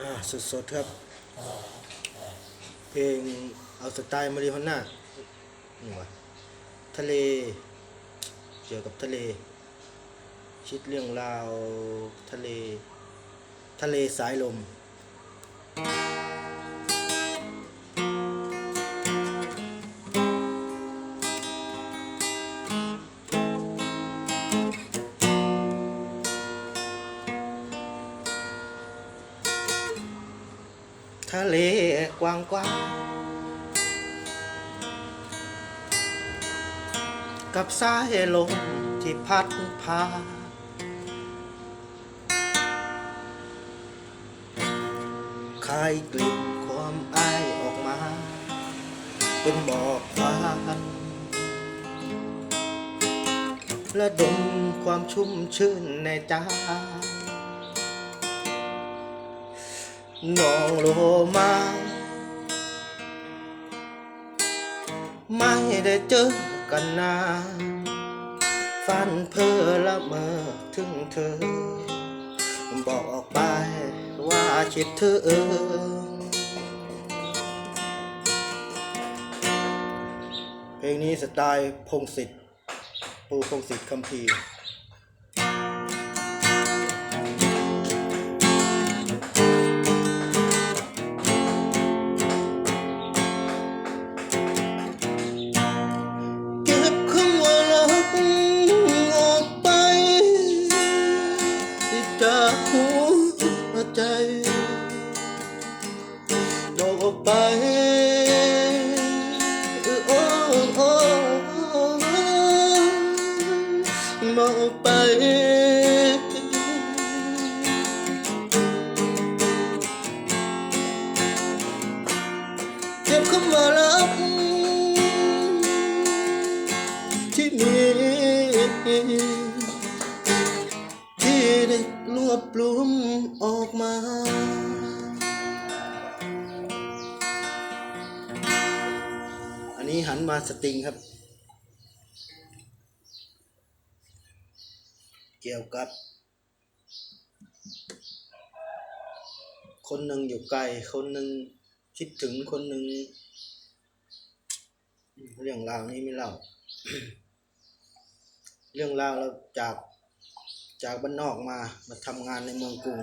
อ่าสดๆครับ เพลงเอาสไตล์มาริฮอน่านี่วทะเล เกี่ยวกับทะเล คิดเรื่องราวทะเล ทะเลสายลม ทะเลกว้างกว้างกับสายลมที่พัดพา คายกลิ่นความอายออกมา เป็นหมอกควันและดมความชุ่มชื่นในใจ น้องโลมาไม่ได้เจอกันนานฝันเพ้อละเมอถึงเธอ บอกไปว่าคิดถึงเพลงนี้สไตล์พงศิษฐ์ปูพงศิษฐ์คัมภี ไปอ้โอ้บอกออกไปเก็บคำว่ารักที่มีที่ได้รวบรวม นี้หันมาสตริงครับ เกี่ยวกับ คนหนึ่งอยู่ไกล คนหนึ่งคิดถึงคนหนึ่งเรื่องราวนี้ไม่เล่า เรื่องราวเราจากจากบ้านนอกมามาทำงานในเมืองกรุง